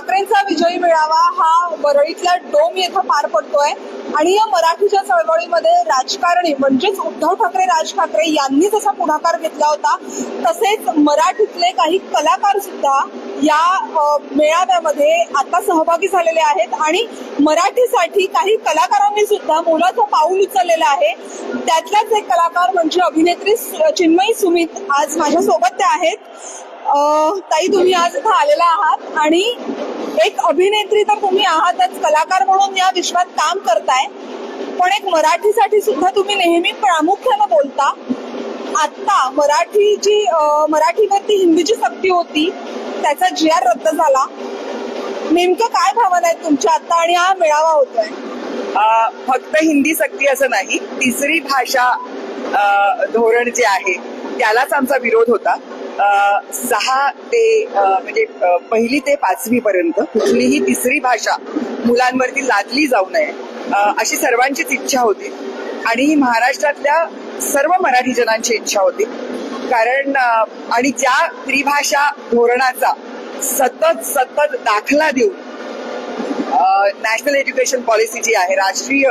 ठाकरेंचा विजयी मेळावा हा वरळीतल्या डोम येथे पार पडतोय. आणि या मराठीच्या चळवळीमध्ये राजकारणी म्हणजेच उद्धव ठाकरे राज ठाकरे यांनी जसा पुढाकार घेतला होता. तसेच मराठीतले काही कलाकार सुद्धा या मेळाव्यामध्ये आता सहभागी झालेले आहेत. आणि मराठीसाठी काही कलाकारांनी सुद्धा मोलाचं पाऊल उचललेलं आहे. त्यातलाच एक कलाकार म्हणजे अभिनेत्री चिन्मयी सुमित आज माझ्या सोबत त्या आहेत. ताई तुम्ही आज इथं आलेला आहात. आणि एक अभिनेत्री तर तुम्ही आहातच कलाकार म्हणून या विश्वात काम करताय. पण एक मराठीसाठी सुद्धा तुम्ही नेहमी प्रामुख्यानं बोलता. आता मराठीची मराठीवरती हिंदीची सक्ती होती त्याचा जी आर रद्द झाला. नेमकं काय भावना आहेत तुमच्या आता आणि हा मेळावा होतोय? फक्त हिंदी सक्ती असं नाही तिसरी भाषा धोरण जे आहे त्यालाच आमचा विरोध होता. सहा ते म्हणजे पहिली ते पाचवी पर्यंत कुठलीही तिसरी भाषा मुलांवरती लादली जाऊ नये अशी सर्वांचीच इच्छा होती. आणि ही महाराष्ट्रातल्या सर्व मराठी जनांची इच्छा होती. कारण आणि ज्या त्रिभाषा धोरणाचा सतत सतत दाखला देऊन नॅशनल एज्युकेशन पॉलिसी जी आहे राष्ट्रीय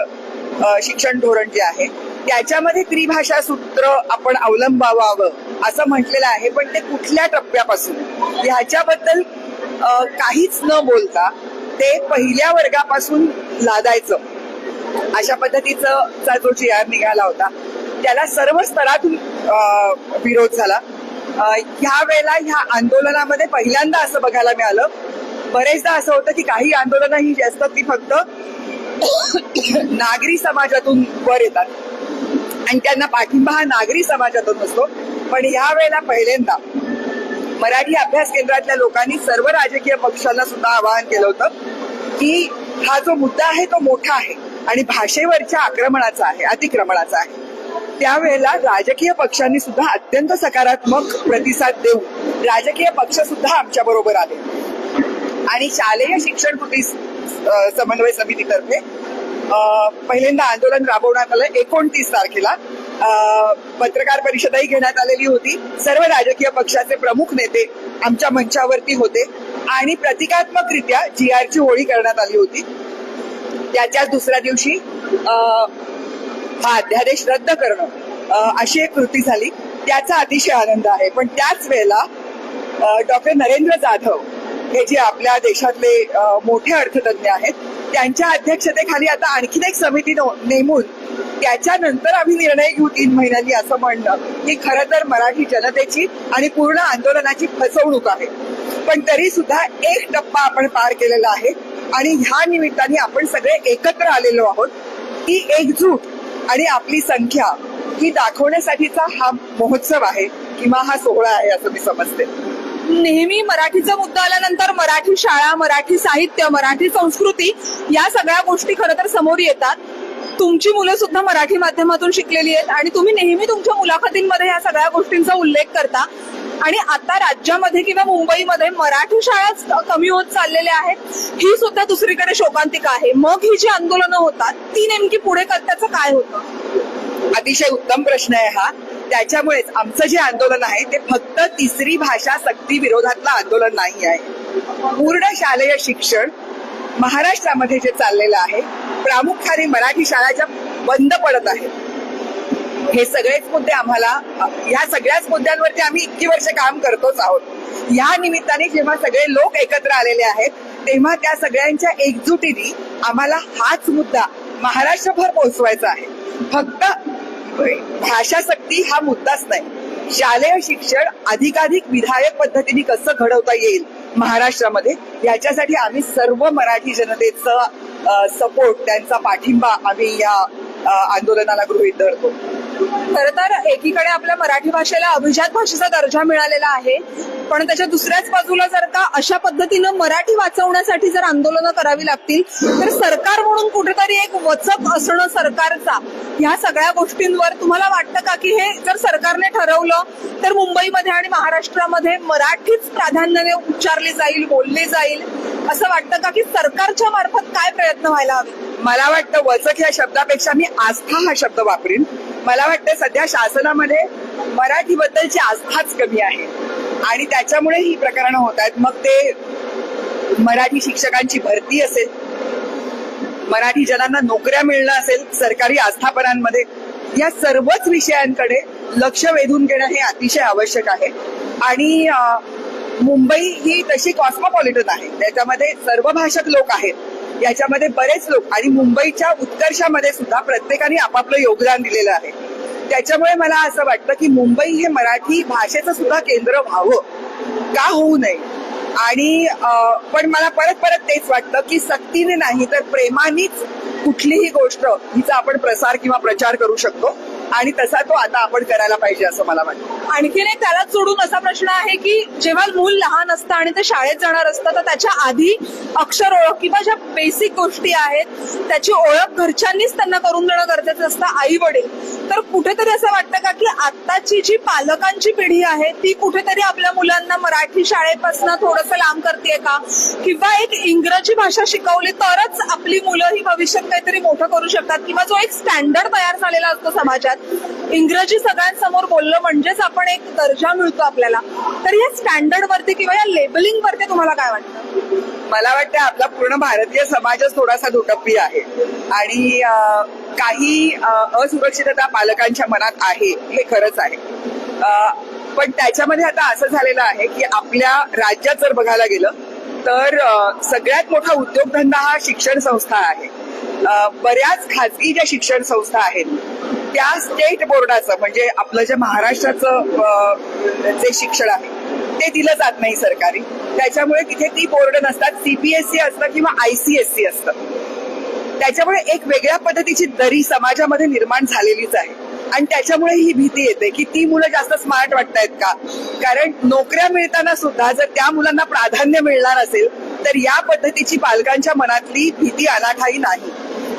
शिक्षण धोरण जे आहे त्याच्यामध्ये त्रिभाषा सूत्र आपण अवलंबावावं. असं म्हटलेलं आहे पण ते कुठल्या टप्प्यापासून? ह्याच्याबद्दल काहीच न बोलता ते पहिल्या वर्गापासून लादायचं. अशा पद्धतीचा जो जी आर निघाला होता त्याला सर्व स्तरातून विरोध झाला. ह्या वेळेला ह्या आंदोलनामध्ये पहिल्यांदा असं बघायला मिळालं. बरेचदा असं होतं की काही आंदोलनं ही जी असतात ती फक्त नागरी समाजातून वर येतात. आणि त्यांना पाठिंबा हा नागरी समाजातून असतो पण या वेळेला पहिल्यांदा मराठी अभ्यास केंद्रातल्या लोकांनी सर्व राजकीय पक्षांना सुद्धा आवाहन केलं होतं की हा जो मुद्दा आहे तो मोठा आहे आणि भाषेवरच्या आक्रमणाचा आहे अतिक्रमणाचा आहे. त्यावेळेला राजकीय पक्षांनी सुद्धा अत्यंत सकारात्मक प्रतिसाद देऊन राजकीय पक्ष सुद्धा आमच्या बरोबर आले. आणि शालेय शिक्षण कृती समन्वय समितीतर्फे पहिल्यांदा आंदोलन राबवण्यात आलं एकोणतीस तारखेला. पत्रकार परिषदही घेण्यात आलेली होती. सर्व राजकीय पक्षाचे प्रमुख नेते आमच्या मंचावरती होते आणि प्रतिकात्मकरित्या जी आरची होळी करण्यात आली होती. त्याच्याच दुसऱ्या दिवशी हा अध्यादेश रद्द करणं अशी एक कृती झाली. त्याचा अतिशय आनंद आहे. पण त्याच वेळेला डॉक्टर नरेंद्र जाधव हे जे आपल्या देशातले मोठे अर्थतज्ञ आहेत त्यांच्या अध्यक्षतेखाली आता आणखीन एक समिती नेमून त्याच्यानंतर आम्ही निर्णय घेऊ तीन महिन्यांनी असं म्हणणं ही खरं तर मराठी जनतेची आणि पूर्ण आंदोलनाची फसवणूक आहे. पण तरी सुद्धा एक टप्पा आपण पार केलेला आहे आणि ह्या निमित्ताने आपण सगळे एकत्र आलेलो आहोत. ही एकजूट आणि आपली संख्या ही दाखवण्यासाठीचा हा महोत्सव आहे किंवा हा सोहळा आहे असं मी समजते. नेहमी मराठीचा मुद्दा आल्यानंतर मराठी शाळा मराठी साहित्य मराठी संस्कृती या सगळ्या गोष्टी खरं तर समोर येतात. तुमची मुलं सुद्धा मराठी माध्यमातून शिकलेली आहेत आणि तुम्ही नेहमी तुमच्या मुलाखतींमध्ये या सगळ्या गोष्टींचा उल्लेख करता. आणि आता राज्यामध्ये किंवा मुंबईमध्ये मराठी शाळा कमी होत चाललेल्या आहेत. ही सुद्धा दुसरीकडे शोकांतिका आहे. मग ही जी आंदोलनं होतात ती नेमकी पुढे करण्याचं काय होतं? अतिशय उत्तम प्रश्न आहे हा. त्याच्यामुळेच आमचं जे आंदोलन आहे ते फक्त तिसरी भाषा सक्ती विरोधातलं आंदोलन नाही आहे. पूर्ण शालेय शिक्षण महाराष्ट्रामध्ये जे चाललेलं आहे प्रामुख्याने मराठी शाळा ज्या बंद पडत आहेत. हे सगळेच मुद्दे आम्हाला ह्या सगळ्याच मुद्द्यांवरती आम्ही इतकी वर्ष काम करतोच आहोत. या निमित्ताने जेव्हा सगळे लोक एकत्र आलेले आहेत तेव्हा त्या सगळ्यांच्या एकजुटीने आम्हाला हाच मुद्दा महाराष्ट्रभर पोहोचवायचा आहे. फक्त भाषा सक्ती हा मुद्दाच नाही. शालेय शिक्षण अधिकाधिक विधायक पद्धतीने कसं घडवता येईल महाराष्ट्रामध्ये याच्यासाठी आम्ही सर्व मराठी जनतेचं सपोर्ट त्यांचा पाठिंबा आम्ही या आंदोलनाला गृहीत धरतो. खर तर एकीकडे आपल्या मराठी भाषेला अभिजात भाषेचा दर्जा मिळालेला आहे पण त्याच्या दुसऱ्याच बाजूला जर का अशा पद्धतीनं मराठी वाचवण्यासाठी जर आंदोलनं करावी लागतील तर सरकार म्हणून कुठेतरी एक वचक असणं सरकारचा. ह्या सगळ्या गोष्टींवर तुम्हाला वाटतं का की हे जर सरकारने ठरवलं तर मुंबईमध्ये आणि महाराष्ट्रामध्ये मराठीच प्राधान्याने उच्चारली जाईल बोलली जाईल? असं वाटतं का की सरकारच्या मार्फत काय प्रयत्न व्हायला हवे? मला वाटतं वचक या शब्दापेक्षा मी आस्था हा शब्द वापरीन. मला वाटतं सध्या शासनामध्ये मराठीबद्दलची आस्थाच कमी आहे. आणि त्याच्यामुळे ही प्रकरणं होत आहेत. मग ते मराठी शिक्षकांची भरती असेल मराठी जनांना नोकऱ्या मिळणं असेल सरकारी आस्थापनांमध्ये या सर्वच विषयांकडे लक्ष वेधून घेणं हे अतिशय आवश्यक आहे. आणि मुंबई ही तशी कॉस्मोपॉलिटन आहे. त्याच्यामध्ये सर्व भाषक लोक आहेत. याच्यामध्ये बरेच लोक आणि मुंबईच्या उत्कर्षामध्ये सुद्धा प्रत्येकाने आपापलं योगदान दिलेलं आहे. त्याच्यामुळे मला असं वाटतं की मुंबई हे मराठी भाषेचं सुद्धा केंद्र व्हावं. का होऊ नये? आणि पण मला परत परत तेच वाटतं की सक्तीने नाही तर प्रेमानेच कुठलीही गोष्ट हिचा आपण प्रसार किंवा प्रचार करू शकतो. आणि तसा तो आता आपण करायला पाहिजे असं मला वाटतं. आणखीन एक त्यालाच जोडून असा प्रश्न आहे की जेव्हा मूल लहान असतं आणि ते शाळेत जाणार असतं तर त्याच्या आधी अक्षर ओळख किंवा ज्या बेसिक गोष्टी आहेत त्याची ओळख घरच्यांनीच त्यांना करून देणं गरजेचं असतं आई वडील तर कुठेतरी असं वाटतं का की आत्ताची जी पालकांची पिढी आहे ती कुठेतरी आपल्या मुलांना मराठी शाळेपासून थोडंसं लांब करते का? किंवा एक इंग्रजी भाषा शिकवली तरच आपली मुलं ही भविष्यात काहीतरी मोठं करू शकतात? किंवा जो एक स्टँडर्ड तयार झालेला असतो समाजात इंग्रजी सगळ्यांसमोर बोललं म्हणजेच आपण एक दर्जा मिळतो आपल्याला. तर या स्टँडर्ड वरती किंवा या लेबलिंग वरती तुम्हाला काय वाटतं? मला वाटतं आपला पूर्ण भारतीय समाजच थोडासा दुटप्पी आहे. आणि काही असुरक्षितता पालकांच्या मनात आहे हे खरंच आहे. पण त्याच्यामध्ये आता असं झालेलं आहे की आपल्या राज्यात जर बघायला गेलं तर सगळ्यात मोठा उद्योगधंदा हा शिक्षण संस्था आहे. बऱ्याच खाजगी ज्या शिक्षण संस्था आहेत त्या स्टेट बोर्डाचं म्हणजे आपलं जे महाराष्ट्राचं जे शिक्षण आहे ते दिलं जात नाही सरकारी. त्याच्यामुळे तिथे ती बोर्ड नसतात. सीबीएसई असतं किंवा आयसीएससी असतं. त्याच्यामुळे एक वेगळ्या पद्धतीची दरी समाजामध्ये निर्माण झालेलीच आहे. आणि त्याच्यामुळे ही भीती येते की ती मुलं जास्त स्मार्ट वाटतायत का? कारण नोकऱ्या मिळताना सुद्धा जर त्या मुलांना प्राधान्य मिळणार असेल तर या पद्धतीची पालकांच्या मनातली भीती अनाठाई नाही.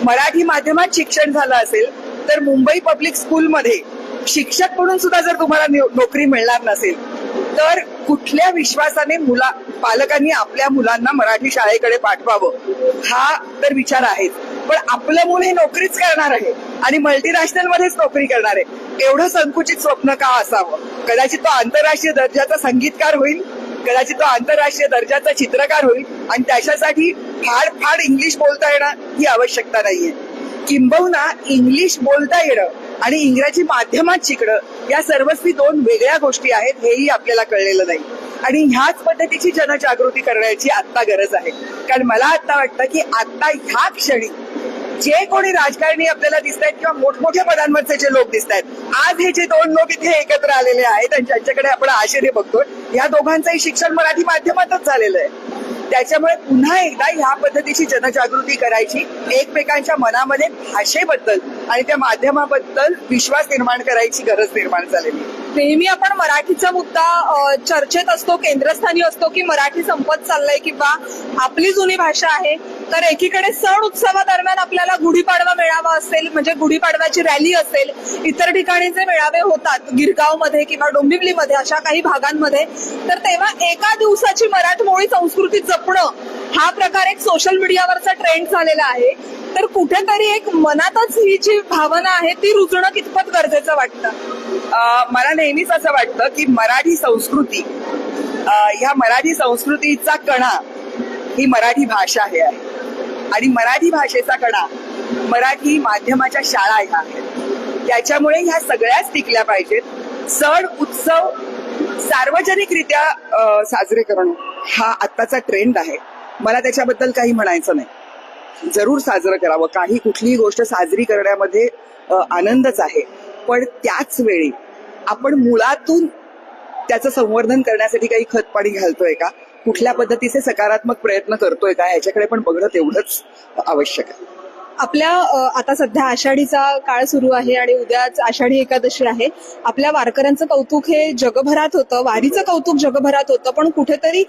मराठी माध्यमात शिक्षण झालं असेल तर मुंबई पब्लिक स्कूलमध्ये शिक्षक म्हणून सुद्धा जर तुम्हाला नोकरी मिळणार नसेल तर कुठल्या विश्वासाने मुला पालकांनी आपल्या मुलांना मराठी शाळेकडे पाठवावं? हा तर विचार आहेच. पण आपलं मुल हे नोकरीच करणार आहे आणि मल्टीनॅशनल मध्येच नोकरी करणार आहे. एवढं संकुचित स्वप्न का असावं? कदाचित तो आंतरराष्ट्रीय दर्जाचा संगीतकार होईल कदाचित तो आंतरराष्ट्रीय दर्जाचा चित्रकार होईल आणि त्याच्यासाठी फाड फाड इंग्लिश बोलता येणं ही आवश्यकता नाहीये. किंबहुना इंग्लिश बोलता येणं आणि इंग्रजी माध्यमात शिकणं या सर्वस्वी दोन वेगळ्या गोष्टी आहेत हेही आपल्याला कळलेलं नाही. आणि ह्याच पद्धतीची जनजागृती करण्याची आता गरज आहे. कारण मला आता वाटतं की आता ह्या क्षणी जे कोणी राजकारणी आपल्याला दिसत आहेत किंवा मोठमोठ्या पदांवरचे जे लोक दिसत आहेत आज हे जे दोन लोक इथे एकत्र आलेले आहेत आणि ज्यांच्याकडे आपण आश्चर्य बघतोय या दोघांचंही शिक्षण मराठी माध्यमातच झालेलं आहे. त्याच्यामुळे पुन्हा एकदा ह्या पद्धतीची जनजागृती करायची एकमेकांच्या मनामध्ये भाषेबद्दल आणि त्या माध्यमाबद्दल विश्वास निर्माण करायची गरज निर्माण झालेली आहे. नेहमी आपण मराठीचा मुद्दा चर्चेत असतो केंद्रस्थानी असतो की मराठी संपत चाललंय किंवा आपली जुनी भाषा आहे तर एकीकडे सण उत्सवादरम्यान आपल्याला गुढीपाडवा मेळावा असेल म्हणजे गुढीपाडव्याची रॅली असेल इतर ठिकाणी जे मेळावे होतात गिरगावमध्ये किंवा डोंबिवलीमध्ये अशा काही भागांमध्ये तर तेव्हा एका दिवसाची मराठमोळी संस्कृती जपणं हा प्रकार एक सोशल मीडियावरचा ट्रेंड झालेला आहे. तर कुठेतरी एक मनातच ही जी भावना आहे ती रुजणं कितपत गरजेचं वाटतं? मला नेहमीच असं वाटतं की मराठी संस्कृती ह्या मराठी संस्कृतीचा कणा ही मराठी भाषा हे आहे. आणि मराठी भाषेचा कणा मराठी माध्यमाच्या शाळा ह्या आहेत. त्याच्यामुळे ह्या सगळ्याच टिकल्या पाहिजेत. सण उत्सव सार्वजनिकरित्या साजरे करणं हा आत्ताचा ट्रेंड आहे. मला त्याच्याबद्दल काही म्हणायचं नाही. जरूर साजरं करावं. काही कुठलीही गोष्ट साजरी करण्यामध्ये आनंदच आहे. पण त्याच वेळी आपण मुळातून त्याचं संवर्धन करण्यासाठी काही खत पाणी घालतोय का? कुठल्या पद्धतीचे सकारात्मक प्रयत्न करतोय का? याच्याकडे पण बघणं तेवढंच आवश्यक आहे. आपल्या आता सध्या आषाढीचा काळ सुरू आहे आणि उद्याच आषाढी एकादशी आहे. आपल्या वारकऱ्यांचं कौतुक हे जगभरात होतं वारीचं कौतुक जगभरात होतं पण कुठेतरी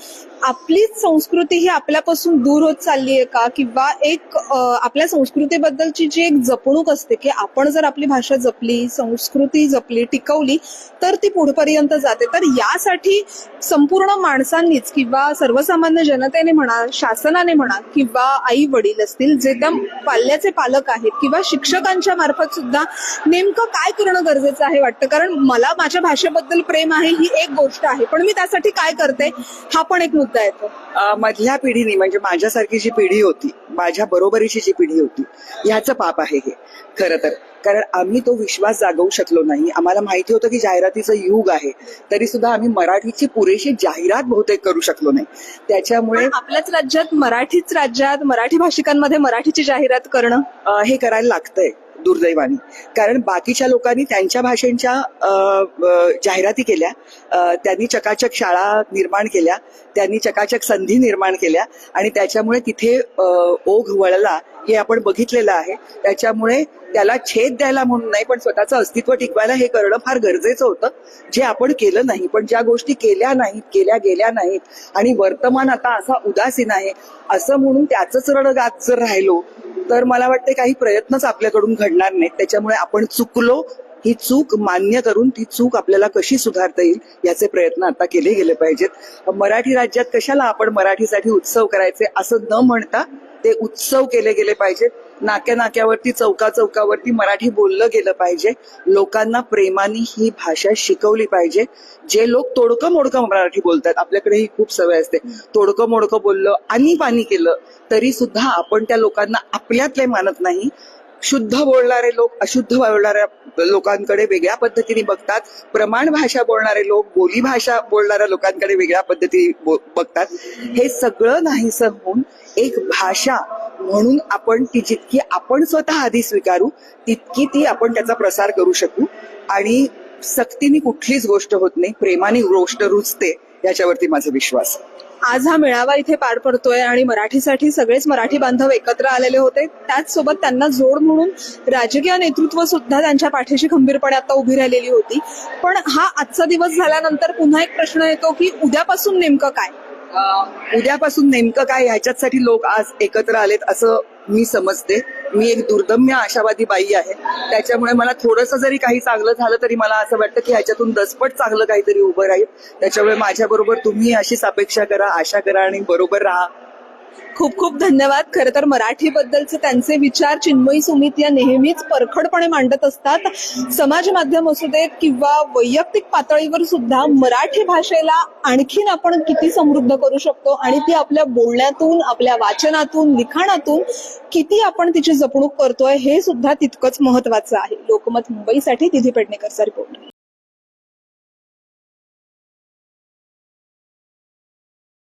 आपलीच संस्कृती ही आपल्यापासून दूर होत चालली आहे का? किंवा एक आपल्या संस्कृतीबद्दलची जी एक जपणूक असते की आपण जर आपली भाषा जपली संस्कृती जपली टिकवली तर ती पुढपर्यंत जाते. तर यासाठी संपूर्ण माणसांनीच किंवा सर्वसामान्य जनतेने म्हणा शासनाने म्हणा किंवा आई वडील असतील जे दम पाल्या शाळेचे पालक आहेत किंवा शिक्षकांच्या मार्फत सुद्धा नेमकं काय करणं गरजेचं आहे वाटतं? कारण मला माझ्या भाषेबद्दल प्रेम आहे ही एक गोष्ट आहे. पण मी त्यासाठी काय करते हा पण एक मुद्दा येतो. मधल्या पिढीने म्हणजे माझ्यासारखी जी पिढी होती माझ्या बरोबरीची जी पिढी होती ह्याचं पाप आहे हे. खरं तर. कारण आम्ही तो विश्वास जागवू शकलो नाही. आम्हाला माहिती होतं की जाहिरातीचं युग आहे. तरी सुद्धा आम्ही मराठीची पुरेशी जाहिरात बहुतेक करू शकलो नाही. त्याच्यामुळे आपल्याच राज्यात मराठीच राज्यात मराठी भाषिकांमध्ये मराठीची जाहिरात करणं हे करायला लागतंय. दुर्दैवाने. कारण बाकीच्या लोकांनी त्यांच्या भाषेच्या जाहिराती केल्या. त्यांनी चकाचक शाळा निर्माण केल्या. त्यांनी चकाचक संधी निर्माण केल्या. आणि त्याच्यामुळे तिथे ओघ वळला हे आपण बघितलेलं आहे. त्याच्यामुळे त्याला छेद द्यायला म्हणून नाही पण स्वतःचं अस्तित्व टिकवायला हे करणं फार गरजेचं होतं. जे आपण केलं नाही पण ज्या गोष्टी केल्या नाहीत केल्या गेल्या नाहीत आणि वर्तमान आता असा उदासीन आहे असं म्हणून त्याचंच रण गात जर राहिलो तर मला वाटते काही प्रयत्नच आपल्याकडून घडणार नाहीत. त्याच्यामुळे आपण चुकलो ही चूक मान्य करून ती चूक आपल्याला कशी सुधारता येईल याचे प्रयत्न आता केले गेले पाहिजेत. मराठी राज्यात कशाला आपण मराठीसाठी उत्सव करायचे असं न म्हणता ते उत्सव केले गेले पाहिजेत नाक्या नाक्यावरती चौका चौकावरती मराठी बोललं गेलं पाहिजे. लोकांना प्रेमाने ही भाषा शिकवली पाहिजे. जे लोक तोडकं मोडकं मराठी बोलतात आपल्याकडे ही खूप सवय असते. तोडकं मोडकं बोललं आणि पाणी केलं तरी सुद्धा आपण त्या लोकांना आपल्यातले मानत नाही. शुद्ध बोलणारे लोक अशुद्ध बोलणाऱ्या लोकांकडे वेगळ्या पद्धतीने बघतात. प्रमाण भाषा बोलणारे लोक बोली भाषा बोलणाऱ्या लोकांकडे वेगळ्या पद्धतीने बघतात. हे सगळं नाहीसं होऊन एक भाषा म्हणून आपण ती जितकी आपण स्वतः आधी स्वीकारू तितकी ती आपण त्याचा प्रसार करू शकू. आणि सक्तीने कुठलीच गोष्ट होत नाही प्रेमाने गोष्ट रुजते याच्यावरती माझा विश्वास आहे. आज हा मेळावा इथे पार पडतोय आणि मराठीसाठी सगळेच मराठी बांधव एकत्र आलेले होते. त्याचसोबत त्यांना जोड म्हणून राजकीय नेतृत्व सुद्धा त्यांच्या पाठीशी खंबीरपणे आता उभी राहिलेली होती. पण हा आजचा दिवस झाल्यानंतर पुन्हा एक प्रश्न येतो की उद्यापासून नेमकं काय? उद्यापासून नेमकं काय? ह्याच्यासाठी लोक आज एकत्र आलेत असं मी समजते. मी एक दुर्दम्य आशावादी बाई आहे. त्याच्यामुळे मला थोडंसं जरी काही चांगलं झालं तरी मला असं वाटतं की ह्याच्यातून दसपट चांगलं काहीतरी उभं राहील. त्याच्यामुळे माझ्याबरोबर तुम्ही अशीच अपेक्षा करा आशा करा आणि बरोबर राहा. खूप खूप धन्यवाद. खरं तर मराठीबद्दलचे त्यांचे विचार चिन्मयी सुमित या नेहमीच परखडपणे मांडत असतात. समाज माध्यम असू देत किंवा वैयक्तिक पातळीवर सुद्धा मराठी भाषेला आणखीन आपण किती समृद्ध करू शकतो आणि ती आपल्या बोलण्यातून आपल्या वाचनातून लिखाणातून किती आपण तिची जपणूक करतोय हे सुद्धा तितकंच महत्वाचं आहे. लोकमत मुंबईसाठी तिथी पेडणेकरचा रिपोर्ट.